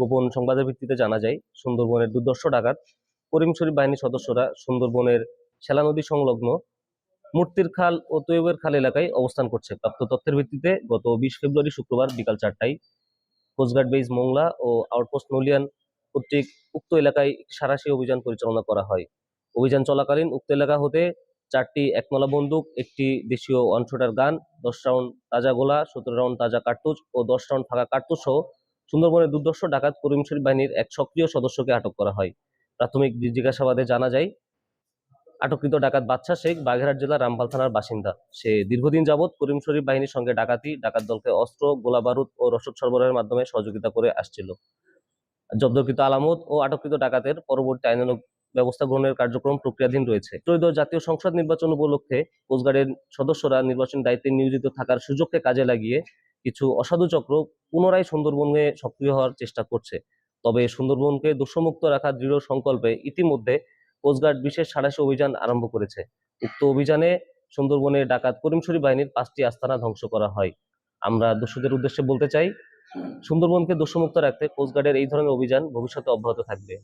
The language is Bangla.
গোপন সংবাদের ভিত্তিতে জানা যায়, সুন্দরবনের দুর্দর্শ ডাকাত, করিম শরীফ বাহিনীর সদস্যরা সুন্দরবনের শেলা নদী সংলগ্ন মূর্তির খাল ও তৈবের খাল এলাকায় অবস্থান করছে। প্রাপ্ত তথ্যের ভিত্তিতে গত বিশ ফেব্রুয়ারি শুক্রবার বিকাল চারটায় কোস্টগার্ড বেজ মোংলা ও আউটপোস্ট নলিয়ান কর্তৃক উক্ত এলাকায় সারাশি অভিযান পরিচালনা করা হয়। অভিযান চলাকালীন উক্ত এলাকা হতে চারটি একমলা বন্দুক, একটি দেশীয় ওয়ান গান, দশ রাউন্ড তাজা গোলা, সতেরো রাউন্ড তাজা কার্তুজ ও দশ রাউন্ড ফাঁকা কার্তুজ সহ সুন্দরবনের দুর্দর্শ ডাকাত করিম শরীফ বাহিনীর এক সক্রিয় সদস্যকে আটক করা হয়। প্রাথমিক জিজ্ঞাসাবাদে জানা যায়, আটককৃত ডাকাত বাদশা শেখ বাঘেরহাট জেলার রামপাল থানার বাসিন্দা। সে দীর্ঘদিন যাবৎ করিম শরীফ বাহিনীর সঙ্গে ডাকাতি, ডাকাত দলকে অস্ত্র গোলা বারুদ ও রসদ সরবরাহের মাধ্যমে সহযোগিতা করে আসছিল। জব্দকৃত আলামত ও আটককৃত ডাকাতের পরবর্তী আইনানুগ ব্যবস্থা গ্রহণের কার্যক্রম প্রক্রিয়াধীন রয়েছে। ত্রয়োদশ জাতীয় সংসদ নির্বাচন উপলক্ষে কোস্টগার্ডের সদস্যরা নির্বাচন দায়িত্বে নিয়োজিত থাকার সুযোগকে কাজে লাগিয়ে কিছু অসাধু চক্র পুনরায় সুন্দরবনে সক্রিয় হওয়ার চেষ্টা করছে। তবে সুন্দরবনকে দোষমুক্ত রাখার দৃঢ় সংকল্পে ইতিমধ্যে কোস্টগার্ড বিশেষ সাড়াশি অভিযান আরম্ভ করেছে। উক্ত অভিযানে সুন্দরবনে ডাকাত করিম শরীফ বাহিনীর পাঁচটি আস্তানা ধ্বংস করা হয়। আমরা দস্যুদের উদ্দেশ্যে বলতে চাই, সুন্দরবনকে দোষমুক্ত রাখতে কোস্টগার্ডের এই ধরনের অভিযান ভবিষ্যতে অব্যাহত থাকবে।